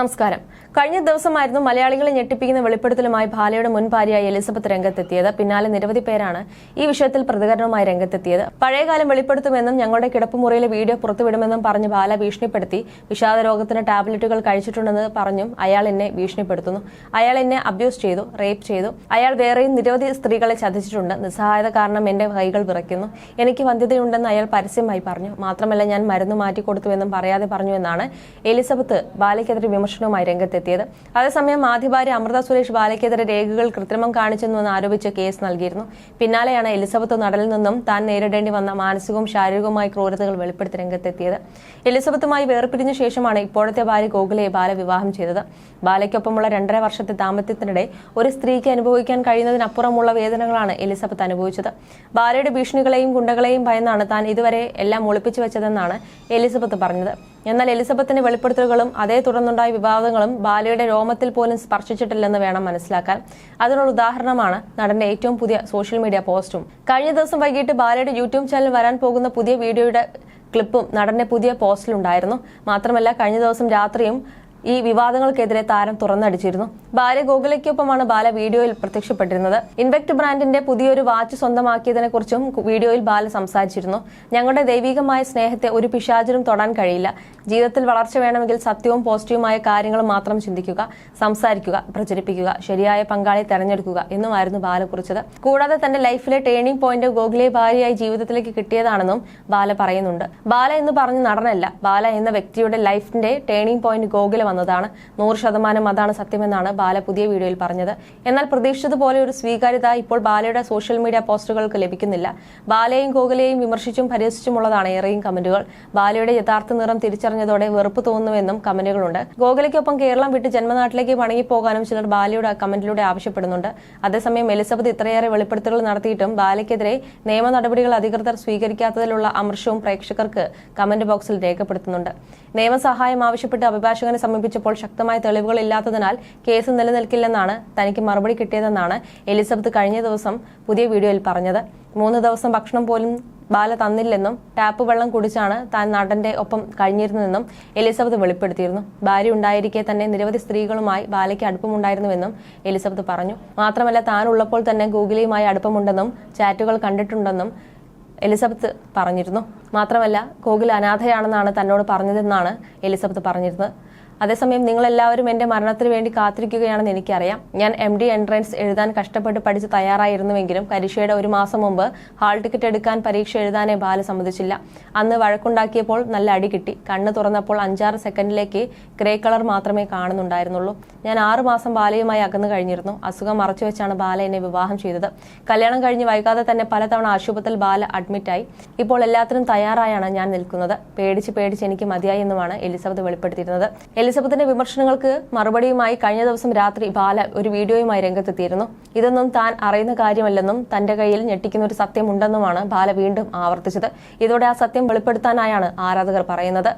നമസ്കാരം. കഴിഞ്ഞ ദിവസമായിരുന്നു മലയാളികളെ ഞെട്ടിപ്പിക്കുന്ന വെളിപ്പെടുത്തലുമായി ഭാലയുടെ മുൻ ഭാര്യയായി എലിസബത്ത് രംഗത്തെത്തിയത്. പിന്നാലെ നിരവധി പേരാണ് ഈ വിഷയത്തിൽ പ്രതികരണവുമായി രംഗത്തെത്തിയത്. പഴയകാലം വെളിപ്പെടുത്തുമെന്നും ഞങ്ങളുടെ കിടപ്പുമുറിയിലെ വീഡിയോ പുറത്തുവിടുമെന്നും പറഞ്ഞ് ബാല ഭീഷണിപ്പെടുത്തി. വിഷാദ രോഗത്തിന് ടാബ്ലറ്റുകൾ കഴിച്ചിട്ടുണ്ടെന്ന് പറഞ്ഞും അയാൾ എന്നെ ഭീഷണിപ്പെടുത്തുന്നു. അയാൾ എന്നെ അബ്യൂസ് ചെയ്തു റേപ്പ് ചെയ്തു. അയാൾ വേറെയും നിരവധി സ്ത്രീകളെ ചതിച്ചിട്ടുണ്ട്. നിസ്സഹായത കാരണം എന്റെ കൈകൾ വിറയ്ക്കുന്നു. എനിക്ക് വന്ധ്യതയുണ്ടെന്ന് അയാൾ പരസ്യമായി പറഞ്ഞു. മാത്രമല്ല ഞാൻ മരുന്ന് മാറ്റിക്കൊടുത്തുവെന്നും പറയാതെ പറഞ്ഞുവെന്നാണ് എലിസബത്ത് ബാലയ്ക്കെതിരെ വിമർശനവുമായി രംഗത്തെത്തിയത്. അതേസമയം ആദ്യഭാര്യ അമൃത സുരേഷ് ബാലയ്ക്കെതിരെ രേഖകൾ കൃത്രിമം കാണിച്ചെന്ന് ആരോപിച്ച് കേസ് നൽകിയിരുന്നു. പിന്നാലെയാണ് എലിസബത്ത് നടലിൽ നിന്നും താൻ നേരിടേണ്ടി വന്ന മാനസികവും ശാരീരികവുമായ ക്രൂരതകൾ വെളിപ്പെടുത്തി രംഗത്തെത്തിയത്. എലിസബത്തുമായി വേർപിരിഞ്ഞ ശേഷമാണ് ഇപ്പോഴത്തെ ഭാര്യ ഗോകുലയെ ബാല വിവാഹം ചെയ്തത്. ബാലയ്ക്കൊപ്പമുള്ള രണ്ടര വർഷത്തെ ദാമ്പത്യത്തിനിടെ ഒരു സ്ത്രീക്ക് അനുഭവിക്കാൻ കഴിയുന്നതിനപ്പുറമുള്ള വേദനകളാണ് എലിസബത്ത് അനുഭവിച്ചത്. ബാലയുടെ ഭീഷണികളെയും ഗുണ്ടകളെയും ഭയന്നാണ് താൻ ഇതുവരെ എല്ലാം ഒളിപ്പിച്ചു വെച്ചതെന്നാണ് എലിസബത്ത് പറഞ്ഞത്. എന്നാൽ എലിസബത്തിന്റെ വെളിപ്പെടുത്തലുകളും അതേ തുടർന്നുണ്ടായ വിവാദങ്ങളും ബാലയുടെ രോമത്തിൽ പോലും സ്പർശിച്ചിട്ടില്ലെന്ന് വേണം മനസ്സിലാക്കാൻ. അതിനുള്ള ഉദാഹരണമാണ് നടന്റെ ഏറ്റവും പുതിയ സോഷ്യൽ മീഡിയ പോസ്റ്റും. കഴിഞ്ഞ ദിവസം വൈകിട്ട് ബാലയുടെ യൂട്യൂബ് ചാനൽ വരാൻ പോകുന്ന പുതിയ വീഡിയോയുടെ ക്ലിപ്പും നടന്റെ പുതിയ പോസ്റ്റിലുണ്ടായിരുന്നു. മാത്രമല്ല കഴിഞ്ഞ ദിവസം രാത്രിയും ഈ വിവാദങ്ങൾക്കെതിരെ താരം തുറന്നടിച്ചിരുന്നു. ബാല ഗോകുലയ്ക്കൊപ്പമാണ് ബാല വീഡിയോയിൽ പ്രത്യക്ഷപ്പെട്ടിരുന്നത്. ഇൻവെക്ട് ബ്രാൻഡിന്റെ പുതിയൊരു വാച്ച് സ്വന്തമാക്കിയതിനെ കുറിച്ചും വീഡിയോയിൽ ബാല സംസാരിച്ചിരുന്നു. ഞങ്ങളുടെ ദൈവികമായ സ്നേഹത്തെ ഒരു പിശാചനും തൊടാൻ കഴിയില്ല. ജീവിതത്തിൽ വളർച്ച വേണമെങ്കിൽ സത്യവും പോസിറ്റീവുമായ കാര്യങ്ങൾ മാത്രം ചിന്തിക്കുക സംസാരിക്കുക പ്രചരിപ്പിക്കുക ശരിയായ പങ്കാളിയെ തെരഞ്ഞെടുക്കുക എന്നുമായിരുന്നു ബാല കുറിച്ചത്. കൂടാതെ തന്റെ ലൈഫിലെ ടേണിംഗ് പോയിന്റ് ഗോകുലെ ഭാര്യയായി ജീവിതത്തിലേക്ക് കിട്ടിയതാണെന്നും ബാല പറയുന്നുണ്ട്. ബാല എന്ന് പറഞ്ഞ നടനല്ല ബാല എന്ന വ്യക്തിയുടെ ലൈഫിന്റെ ടേണിംഗ് പോയിന്റ് ഗോകുല വന്നതാണ് നൂറ് ശതമാനം അതാണ് സത്യമെന്നാണ് ബാല പുതിയ വീഡിയോയിൽ പറഞ്ഞത്. എന്നാൽ പ്രതീക്ഷിച്ചതുപോലെ ഒരു സ്വീകാര്യത ഇപ്പോൾ ബാലയുടെ സോഷ്യൽ മീഡിയ പോസ്റ്റുകൾക്ക് ലഭിക്കുന്നില്ല. ബാലയെയും ഗോകുലയെയും വിമർശിച്ചും പരിഹസിച്ചുമുള്ളതാണ് ഏറെയും കമന്റുകൾ. ബാലയുടെ യഥാർത്ഥ നിറം തിരിച്ചറിഞ്ഞതോടെ വെറുപ്പ് തോന്നുന്നുവെന്നും കമന്റുകളുണ്ട്. ഗോകുലയ്ക്കൊപ്പം കേരളം വിട്ട് ജന്മനാട്ടിലേക്ക് മടങ്ങിപ്പോകാനും ചിലർ ബാലയുടെ കമന്റിലൂടെ ആവശ്യപ്പെടുന്നുണ്ട്. അതേസമയം എലിസബത്ത് ഇത്രയേറെ വെളിപ്പെടുത്തലുകൾ നടത്തിയിട്ടും ബാലയ്ക്കെതിരെ നിയമ നടപടികൾ അധികൃതർ സ്വീകരിക്കാത്തതിലുള്ള അമർഷവും പ്രേക്ഷകർക്ക് കമന്റ് ബോക്സിൽ രേഖപ്പെടുത്തുന്നുണ്ട്. നിയമസഹായം ആവശ്യപ്പെട്ട് അഭിഭാഷകനെ സമീപിച്ചപ്പോൾ ശക്തമായ തെളിവുകൾ ഇല്ലാത്തതിനാൽ കേസ് നിലനിൽക്കില്ലെന്നാണ് തനിക്ക് മറുപടി കിട്ടിയതെന്നാണ് എലിസബത്ത് കഴിഞ്ഞ ദിവസം പുതിയ വീഡിയോയിൽ പറഞ്ഞത്. മൂന്ന് ദിവസം ഭക്ഷണം പോലും ബാല തന്നില്ലെന്നും ടാപ്പ് വെള്ളം കുടിച്ചാണ് താൻ നടന്റെ ഒപ്പം കഴിഞ്ഞിരുന്നതെന്നും എലിസബത്ത് വെളിപ്പെടുത്തിയിരുന്നു. ഭാര്യ ഉണ്ടായിരിക്കെ തന്നെ നിരവധി സ്ത്രീകളുമായി ബാലയ്ക്ക് അടുപ്പമുണ്ടായിരുന്നുവെന്നും എലിസബത്ത് പറഞ്ഞു. മാത്രമല്ല താൻ ഉള്ളപ്പോൾ തന്നെ ഗൂഗിളിയുമായി അടുപ്പമുണ്ടെന്നും ചാറ്റുകൾ കണ്ടിട്ടുണ്ടെന്നും എലിസബത്ത് പറഞ്ഞിരുന്നു. മാത്രമല്ല ഗോകുൽ അനാഥയാണെന്നാണ് തന്നോട് പറഞ്ഞതെന്നാണ് എലിസബത്ത് പറഞ്ഞിരുന്നത്. അതേസമയം നിങ്ങളെല്ലാവരും എന്റെ മരണത്തിന് വേണ്ടി കാത്തിരിക്കുകയാണെന്ന് എനിക്കറിയാം. ഞാൻ എം ഡി എൻട്രൻസ് എഴുതാൻ കഷ്ടപ്പെട്ട് പഠിച്ച് തയ്യാറായിരുന്നുവെങ്കിലും പരീക്ഷയുടെ ഒരു മാസം മുമ്പ് ഹാൾ ടിക്കറ്റ് എടുക്കാൻ പരീക്ഷ എഴുതാനേ ബാല സമ്മതിച്ചില്ല. അന്ന് വഴക്കുണ്ടാക്കിയപ്പോൾ നല്ല അടി കിട്ടി. കണ്ണ് തുറന്നപ്പോൾ അഞ്ചാറ് സെക്കൻഡിലേക്ക് ഗ്രേ കളർ മാത്രമേ കാണുന്നുണ്ടായിരുന്നുള്ളൂ. ഞാൻ ആറു മാസം ബാലയുമായി അകന്നു കഴിഞ്ഞിരുന്നു. അസുഖം മറച്ചു വെച്ചാണ് ബാല എന്നെ വിവാഹം ചെയ്തത്. കല്യാണം കഴിഞ്ഞ് വൈകാതെ തന്നെ പലതവണ ആശുപത്രിയിൽ ബാല അഡ്മിറ്റായി. ഇപ്പോൾ എല്ലാത്തിനും തയ്യാറായാണ് ഞാൻ നിൽക്കുന്നത്. പേടിച്ച് പേടിച്ച് എനിക്ക് മതിയായി എന്നുമാണ് എലിസബത്ത് വെളിപ്പെടുത്തിയിരുന്നത്. എലിസബത്തിന്റെ വിമർശനങ്ങൾക്ക് മറുപടിയുമായി കഴിഞ്ഞ ദിവസം രാത്രി ബാല ഒരു വീഡിയോയുമായി രംഗത്തെത്തിയിരുന്നു. ഇതൊന്നും താൻ അറിയുന്ന കാര്യമല്ലെന്നും തന്റെ കയ്യിൽ ഞെട്ടിക്കുന്ന ഒരു സത്യമുണ്ടെന്നുമാണ് ബാല വീണ്ടും ആവർത്തിച്ചത്. ഇതോടെ ആ സത്യം വെളിപ്പെടുത്താനായാണ് ആരാധകർ പറയുന്നത്.